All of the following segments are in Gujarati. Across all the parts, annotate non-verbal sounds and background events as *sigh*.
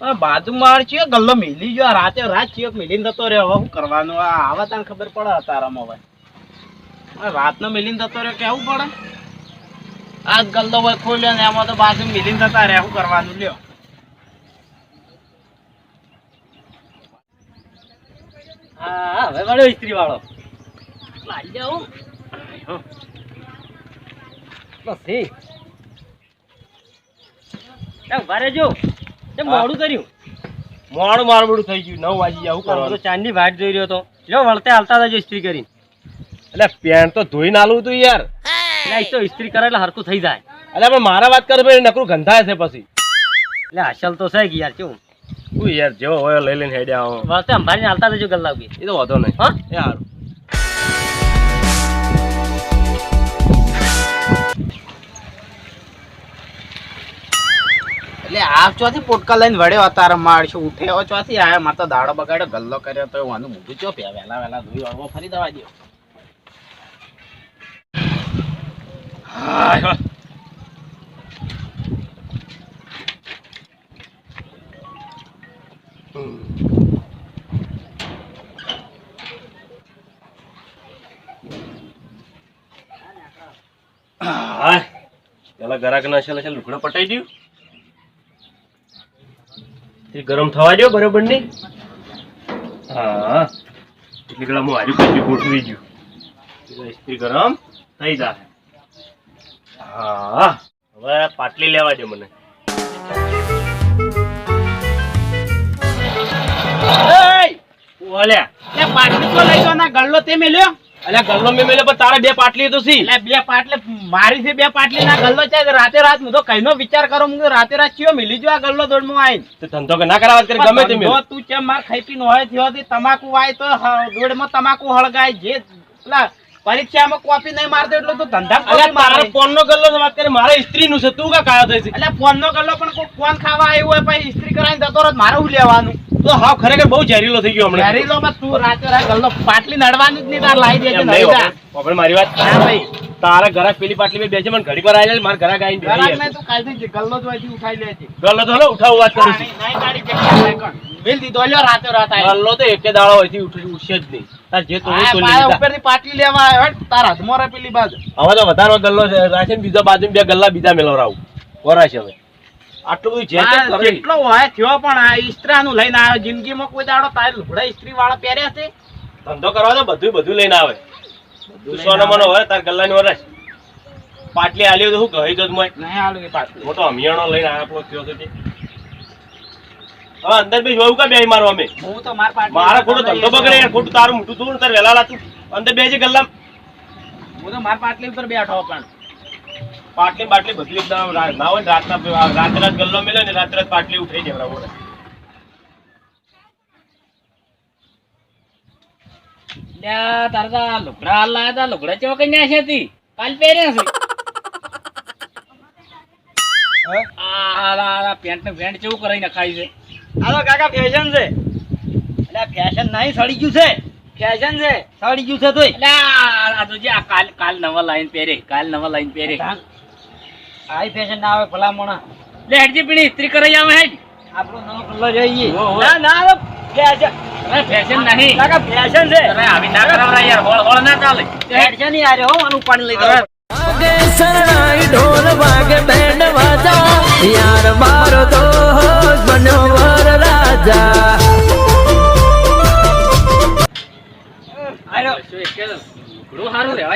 આ બાજુમાં છે, ગલ્લો મિલી જો રાતે રાત ચિયોક મિલીને થતો રહ્યો. હવે શું કરવાનું? આ આવા તને ખબર પડે તારામાં હવે. રાતનો મિલીને થતો રહ્યો, કેવું પડે? આ જ ગલ્લો હોય ખોલ્યો ને એમાં તો બાજુ મિલીને થતા રહ્યા, શું કરવાનું? લ્યો. હા, હવે વાળો ઇસ્ત્રી વાળો લાઈ જાઉં બસ રહેજો. તે મોડું કર્યું. મોડું મારું બધું થઈ ગયું. નવ વાગી ગયા હું તો કરવાનું? ચાંદની વાટ જોઈ રહ્યો હતો. લ્યો વળતે હાલતા હતા ઇસ્ત્રી કરી એટલે પેન્ટ તો ધોઈ નાલું હતું યાર. એટલે તો ઇસ્ત્રી કરે એટલે હરખું થઈ જાય. એટલે પણ મારા વાત કરે ભાઈ નકરું ગંધાય છે પછી. એટલે અસલ તો છે કે યાર કેવું? તું યાર જેવો હોય લઈ લઈને હેડે આવો. વળતે અંભારીને હાલતા જજો ગલ્લા એ તો વાંધો નહીં. હા? એ એટલે આ ચોથી પોટકા લઈને વળ્યો તારા મારશું ઉઠ્યો ચોથી? આયા માર તો દાડો બગાડ્યો, ગલ્લો કર્યો તો વાનું મૂકી ચો પ્યા વહેલા વેલા ધોઈ વળવો, ફરી દવા દો. પેલા ગરાક ના છે છે લુકડો પટાઈ દઉં એ ગરમ થવા દો બરોબરની હા. એટલે પેલા હું હારી પછી ગોઠવી દઉં ઇસ્ત્રી ગરમ થઈ જાય હા. હવે પાટલી લેવા દે મને. ઓલે. પાટલી તો લઈ ગયો ના ગલ્લો તે મેલ્યો? અલ્યા ગલ્લો મે મેલે તારે બે પાટલી તો સી. એટલે બે પાટલે મારી છે બે પાટલી ના ગલ્લો છે રાતે રાત હું તો કઈનો વિચાર કરો હું રાતે રાત ચિયો મિલી જો આ ગલ્લો દોડમાં આઈ તો ધંધો કે ના કરાવત કરી ગમે તે મેલ. તું ચેમ માર ખાઈ પીને હોય થયો તે તમાકુ વાય તો દોડમાં તમાકુ હળગાય જે પેલા પરીક્ષામાં કોપી નહીં મારતો એટલો તો ધંધા અલ્યા મારા. ફોન નો ગલ્લો વાત કરી મારા સ્ત્રી નું છે તું કા કાયો થઈ છે એટલે ફોન નો ગલ્લો પણ કોઈ ફોન ખાવા આવ્યું હોય પછી ઇસ્ત્રી કરાઈને જતો રહે મારે હું લેવાનું? તો હા ખરેખર બહુ ઝેરીલો થઈ ગયો હમણાં. ઝેરીલો માં તું રાતે રાત ગલ્લો પાટલી નડવાની જ નહીં તાર લાવી દેજે નહીં. બાપા, મારી વાત. હા ભાઈ. તારા ઘરાક પેલી પાટલી પર બેસે મને ઘડી પર આવી જાય મારા ઘરાક આવીને બેસી જાય. તું કાલથી ગલ્લો જ હોયથી ઉઠાઈ લેજે ગલ્લો તો હલો ઉઠાવું વાત કરું છું નહીં નહીં કોણ. મિલ દીધો લ્યો રાતે રાત આવી ગલ્લો તો એકે દાડો હોયથી ઉઠી ઉઠશે જ નહીં. તાર જે તો હોય તો લીધા. ઉપરથી પાટલી લેવા આવ્યો તાર હાથમાં પેલી બાજુ હવે તો વધારો ગલ્લો છે રાખે ને બીજા બાજુ બે ગલ્લા બીજા મેળવરાવું વરાશે હવે? આટલું બધું જે કરે. જેટલો હોય થયો પણ આ ઈસ્ત્રાનું લઈને આવ્યો જિંદગીમાં કોઈ દાડો તારે લુગડા ઈસ્ત્રી વાળા પહેર્યા છે? ધંધો કરવા તો બધું બધું લઈને આવે. તું સોનો મનો હોય તાર ગલ્લાની પાટલી આલ્યો તો કહી? દો મોય નહીં આલું એ પાટલી. મોટો અમિયાણો લઈને આવ્યો આપણો થયો છે હવે અંદર બે જોયું કા બે મારો અમે? હું તો માર પાટલી મારા ખોટો ધંધો બગડે યાર ખોટું તારું મોટું તું તાર વેલા લાતું. અંદર બે જે ગલ્લા હું તો માર પાટલી ઉપર બેઠો પણ. પાટલી બાટલી બધું એકદમ ના હોય રાતના રાતે રાત ગલ્લો મેલે ને રાતે રાત પાટલી ઉઠાઈ જાય બરાબર. લ્યા તારે આ લુગડા હાલ લાયા તા. લુગડા ચેવા કઈ નાખ્યા હતી કાલ પહેર્યા છે. આ આ આ પેન્ટ ને પેન્ટ ચેવું કરાઈ નખાય છે. હાલો કાકા ફેશન છે. એટલે ફેશન નહીં સડી ગયું છે. ફેશન છે. સડી ગયું છે તોય. એટલે આ આ તો જે કાલ કાલ નવા લાઈન પહેરે. કાલ નવા લાઈન પહેરે. આઈ ફેશન ના આવે ભલામણા. લે હેડજી પીણી ઇસ્ત્રી કરાઈ આવે હેડ. આપણો નવો કલર જોઈએ. ના ના ફેશન. ફેશન નહીં. કાકા ફેશન છે. અરે આવી ના કરાવરા યાર હોળ હોળ ના ચાલે. ફેશનની આરે હો આનું પાણી લઈ દો આગે શરણાઈ ઢોલ વાગે બેન્ડ વાજા. યાર મારો તો બન્યો વર રાજા. આયો શું એટલે દવાખાનું નહીં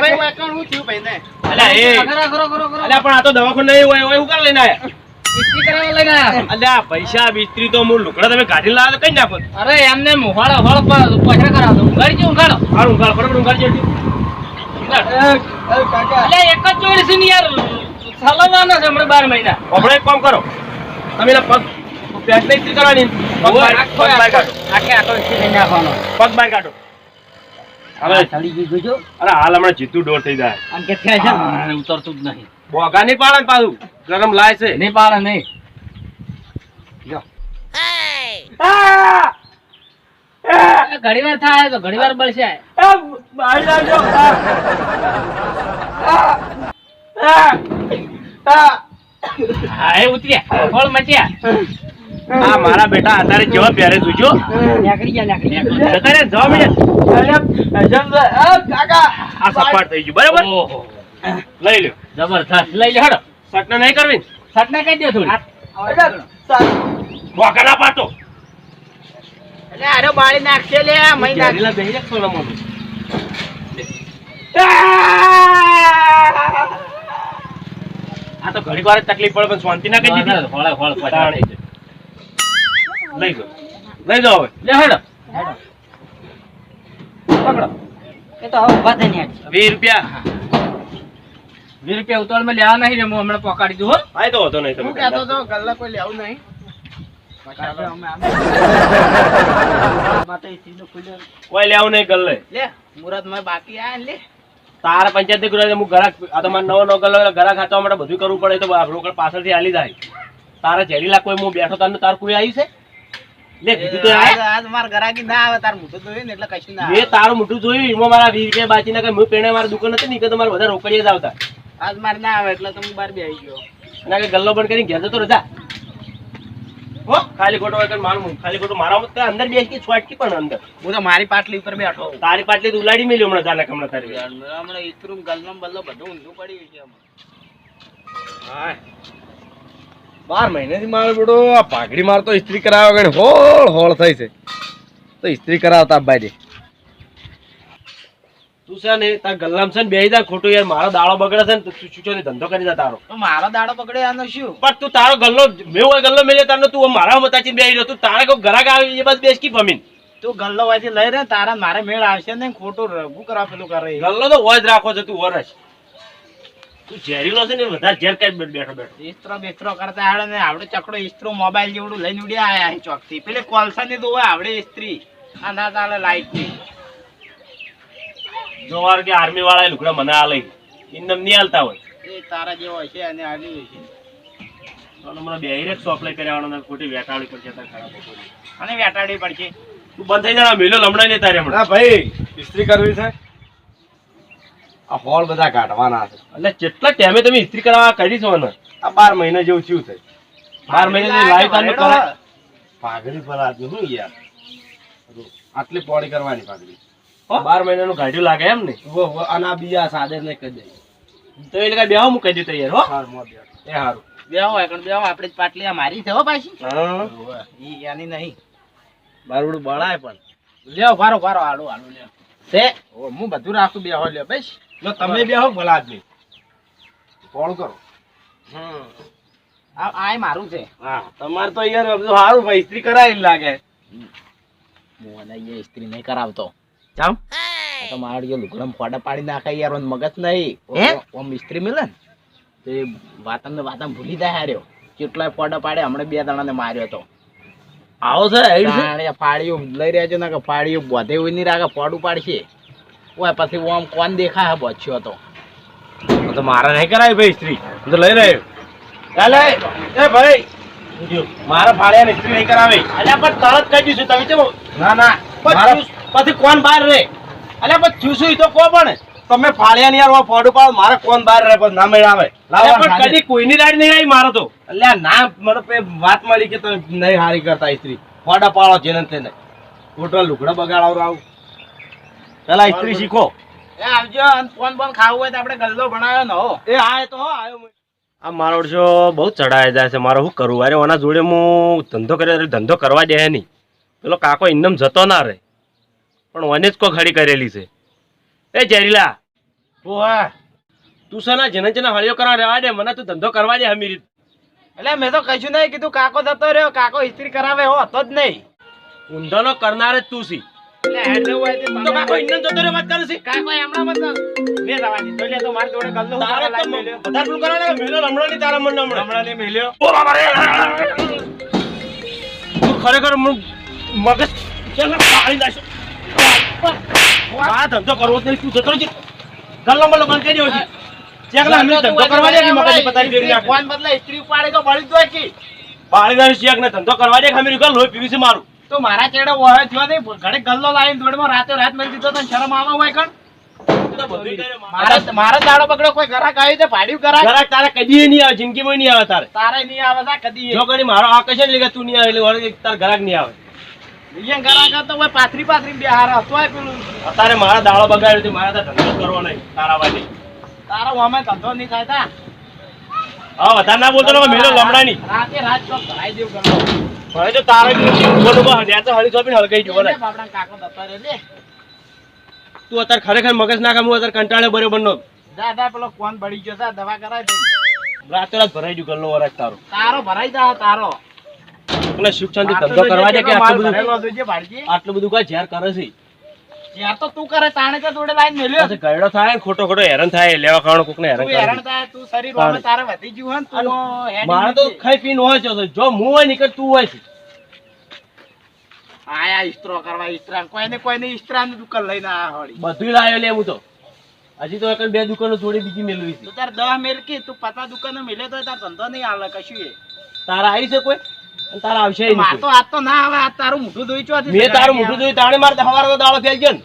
ભાઈ હું એકણ હું થયું ભાઈ ને અલ્યા એ. ખરો ખરો ખરો ખરો અલ્યા પણ આ તો દવાખાનું નહીં હોય હોય હું કાં લઈને આયા? ઇસ્ત્રી કરાવવા લઈને આયા. અલ્યા પૈસા બિસ્ત્રી તો હું લુકડા તમે કાઢી લાવો કઈ નાખો અરે એમને મુહાડો હોળ પછડા કરાવતો ઉઘાડી ઉઘાડો હારું ઉઘાડ ફટાફટ ઉઘાડ એટલે એક જ જોડી છે ને યાર સલાવાના છે હમણાં બાર મહિના. હમણાં એક કામ કરો. તમે એના પગ પેન્ટ ને ઇસ્ત્રી કરવાની પગ બહાર કાઢો. આખે આખો પગ બહાર કાઢો. હવે સડી ગયું જોજો. અરે હાલ હમણાં જીતું ડોર થઈ જાય. આમ કે ફેશન ઉતરતું જ નહીં. બોગા નહીં પાડે પાછું. ગરમ લાય છે. નહીં પાડે નહીં. ઘણી વાર થાય તો ઘણી વાર બળશે હા એ ઉતર્યા. ફળ મચ્યા. આ મારા બેટા અત્યારે જવાબ પહેરે જોજો. જતા રે જવા મળે આ સપાટ થઈ ગયું બરાબર? લઈ લ્યો. જબરદસ્ત લઈ લે હડો. સટને નહીં કરવી? સટને કહી દો થોડી. બોકા પાટો એટલે આરો બાળી નાખશે લે મહી નાખ જરીલા બેહી રે સોનામાં તું. આ! તો ઘણી વાર તકલીફ પડે પણ શાંતિ ના કહી દીધી. ફળ ફળ. લઈ જાઓ લઈ જાઓ હવે. લે હડો. વીસ રૂપિયા. વીસ રૂપિયા ઉતાવળમાં લેવા નહીં રે હું હમણાં પકડી દઉં હો. એ તો નહીં હું તમે કહેતો તો ગલ્લા કોઈ લેવું નહીં. *laughs* કોઈ લેવું નહીં ગલ્લે. લે મુરતમાં બાકી આ લે. તારા પંચાયતની હું ઘરાક આ તો નવો નવો ગલ્લો ઘરાક ખાતા માટે બધું કરવું પડે તો રોકડ પાછળથી હાલી જાય. તારા ઝેરીલા કોઈ હું બેઠો તારનું તાર કોઈ આવી છે? લે કીધું તો આજ માર ગરાકી ના આવે તાર મોટું જોયું ને એટલે કશું ના મેં તારું મોટું જોયું એમાં મારા વીસ રૂપિયા બાકી ના હું પેણે મારી દુકાન હતી ને કે તમારે બધા રોકડીએ જ આવતા. આજ માર ના આવે એટલે તો હું બાર બે આવી ગયો. ના કે ગલ્લો બંધ કરીને ઘેર જતો રજા હો ખાલી ખોટો મારું ખાલી ખોટું મારા મત અંદર બેસી છોટકી પણ અંદર. હું તો મારી પાટલી ઉપર બેઠો. તારી પાટલી તો ઉલાડી મેલ્યો હમણાં જાને હમણાં તારી. હમણાં ઈતરું ગલ્લો ને બલ્લો બધું ઊંધું પડ્યું છે હમણાં. બાર મહિનાથી મારો બેડો આ પાઘડી મારતો ઇસ્ત્રી કરાવ્યા વગર હોળ હોળ થઈ છે. તો ઇસ્ત્રી કરાવતા અબ્બાજી તું છે ને તાર ગલ્લામાં છે ને બેસી જા ખોટું યાર મારો દાડો બગડે છે ને તો છૂટો ને ધંધો કરી જા તારો. તો મારો દાડો બગડે આનો શું? પણ તું તારો ગલ્લો મેં હોય ગલ્લો મેલ્યો તારનો તું મારા મતાચી બેહી રહ્યો તું તારે કોઈ આવે એ બસ બેસ કી ભમીન. તું ગલ્લો વાંચી લઈ રે તારા મારે મેળ આવશે ને ખોટું રઘુ કરવા પેલું કરે. ગલ્લો તો હોય જ રાખો છે તું વરસ. તું ઝેરીલો છે ને વધારે ઝેર કઈ બેઠો બેઠો. ઇસ્ત્રો બિસ્ત્રો કરતા આવડે ને આવડે ચકડો ઇસ્ત્રો મોબાઈલ જેવડું લઈને ઉડ્યા આયા ચોકથી પેલે કોલસા ની દોવા આવડે ઇસ્ત્રી આ ના ચાલે લાઈટની જોવાર કે આર્મી વાળા લુકડા મને આ લઈ ઇન્દમ નહીં હાલતા હોય. એ તારા જેવો હશે અને આલી હશે તો મને બે હિરેક સપ્લાય કર્યા વાળો ખોટી વેટાળી પડશે તાર ખરાબ અને વેટાડી પડશે. તું બંધ થઈ જા મેલો લમણા નહીં તારે હમણાં. ભાઈ ઇસ્ત્રી કરવી છે? આ હોળ બધા કાઢવાના છે. એટલે કેટલા ટાઈમે તમે ઇસ્ત્રી કરવા કરી છો ને આ બાર મહિના જેવું થયું છે. બાર મહિનાની લાઈવ તારનું કરાય. પાઘડી પર આદમી હું યાર. આટલી પોળી કરવાની પાઘડી બાર મહિનાનું ગાઢ્યું લાગે એમ ને? અને આ બીજા સાદે ને કહી દે તો એટલે કઈ બેહો હું કહી દઉં તૈયાર હો? હાર મોં બેઠ. એ હારું. બેહો એકણ બેહો આપણે જ પાટલી આ મારી છે હો પાછી. હા. ઈ એની નહીં. મારું બળાય પણ. લ્યો ભારો ભારો આડું આડું લ્યો. તે હું બધું રાખું બેહો લ્યો બસ. જો તમે બે હો ભલા આદમી કોણ કરો? હમ. આ મારું છે. હા તમારે તો યાર બધું સારું ભાઈ ઇસ્ત્રી કરાવી લાગે. હું અને એ ઇસ્ત્રી નહીં કરાવતો. ચામ તો મારા જે લુગડમ ફોડા પાડી નાખે યાર ઓન મગજ નહીં. ઓ- ઓમ ઇસ્ત્રી મિલે ને? તો એ વાતમ ને વાતમ ભૂલી જાય હાર્યો કેટલાય ફોડા પાડે હમણાં બે જણાને માર્યો તો. આવો છે ફાળીઓ ફાડ્યું લઈ રહ્યા છે ને કે ફાડ્યું બધે હોય નહીં રાખે ફોડું પાડશે. ઓય પછી ઓમ કોણ દેખાય બચ્યો તો? તો મારે નહીં કરાય ભાઈ સ્ત્રી. હું તો લઈ રહ્યો. ચાલે એ ભાઈ. મારા ફાળિયા ને સ્ત્રી નહીં કરાવી. અલ્યા પણ તરત કહી દઈશું તમે કેમ ના ના. પછી કોણ બહાર રે અલ્યા પણ થયું તો કો પણ તમે ફાળિયા ની યાર ફોડું પાડો મારે કોણ બહાર રહે? પણ ના મેળાવે. પણ કદી કોઈની રાડ નહીં આવી મારો તો. અલ્યા ના મને વાત મળી કે તમે નહીં હારી કરતા સ્ત્રી. ફોડા પાડો જેને તેને ખોટા લુગડા બગાડાવ રાવ. પેલા ઇસ્ત્રી શીખો. એ આવજો અને ફોન બોન ખાવું હોય તો આપણે ગલ્લો ભણાવ્યો ને હો. એ આય તો હો આયો આ મારો વર્ષો બહુ ચડાય જાય છે મારે શું કરવું અરે ઓના જોડે હું ધંધો કર્યો એટલે ધંધો કરવા દે નહીં. પેલો કાકો ઇન્દમ જતો ના રહે. પણ ઓને જ કો ખડી કરેલી છે. એ જેરીલા ઓહા તું છે ને જેને જેને હળિયો કરવા રહેવા દે મને તું ધંધો કરવા દે હમીર એટલે મેં તો કશું નહીં કીધું કાકો જતો રહ્યો કાકો ઇસ્ત્રી કરાવે હો હતો જ નહીં. ઊંધાનો કરનાર જ તું સી તે કાકો જતો કરે છે. મેં તો મારી જોડે ગલ્લો તારે તો મેલો તારા મન મેલ્યો. તું ખરેખર મગજ ચાલ પાડી આ ધંધો કરવો જ નહીં તું જતો રહેજે. ગલ્લો મલ્લો બંધ કરી દેવો છે. ચેકલા ધંધો કરવા દે કે મગજ પતાવી દે ઇસ્ત્રી ફોન બદલે ઇસ્ત્રી ઉપાડે તો બળી જ હોય કે. બાળી નાખ્યું ચેક ને ધંધો કરવા દે કે ગલ લોહી પીવી છે મારું. તો મારા ચેડે હોય જો નહીં ઘડે ગલ્લો લાવીને દોડમાં રાતે રાત મેળી દીધો તો શરમ આવે હોય કણ. મારા મારા દાડો બગડો કોઈ ઘરાક આવ્યું છે ભાડ્યું ઘરાક ઘરાક તારે કદી નહીં આવે જિંદગીમાં નહીં આવે તારે. તારે નહીં આવે તા કદી જો કદી મારો આકર્ષણ લઈ તું નહીં આવે એટલે તાર ઘરાક નહીં આવે. અહીંયા ઘરાક તો હોય પાથરી પાથરી બિહાર હતો પેલું. અત્યારે મારા દાડો બગાડ્યો છે મારા ધંધો કરવો નહીં તારા વાલી. તારા અમે ધંધો નહીં થાય તા. હા વધારે ના બોલતો ને લમડા નહીં. રાતે રાત ચોક ભરાઈ દેવું ગણો હવે તો તારે તો હળગાઈ જવો ને. તું અત્યારે ખરેખર મગજ ના કામ અત્યારે કંટાળે બરોબર નો. જા પેલો કોણ બળી ગયો જા દવા કરાય રાતે રાત ભરાઈ ગયું ગલ્લો તારો. તારો ભરાઈ જા તારો. એટલે સુખ શાંતિ ધંધો કરવા દે કે આટલું બધું? આટલું બધું ઝેર કરે છે? જ્યાં તો તું કરે તાણે તો જોડે લાઈન મેલ્યો. પછી ગયડો થાય ને ખોટો ખોટો હેરાન થાય લેવા ખાવાનું કોકને હેરાન તું હેરાન થાય તું શરીર ઓમે તારે વધી ગયું હન તું મારે તો. ખાઈ પીને હોય છે જો હું હોય નીકળ તું હોય છે. આયા ઇસ્ત્રો કરવા ઈસ્ત્રા કોઈને કોઈને ઇસ્ત્રાન દુકાન લઈને આયા હોળી. બધું લાયો લે હું તો. હજી તો એક બે દુકાનો જોડી બીજી મેળવી છે. તું તાર દહ મેલકી તું પતા દુકાનો મેલે તો તાર ધંધો નહીં હાલે કશું એ. તારા આવી છે કોઈ? તારા આવશે માર તો આજ તો ના આવે આજ તારું મોઢું ધોઈ ચો મેં તારું મોઢું જોયું તાણે મારે સવારે તો દાડો ફેલ ગયો ને.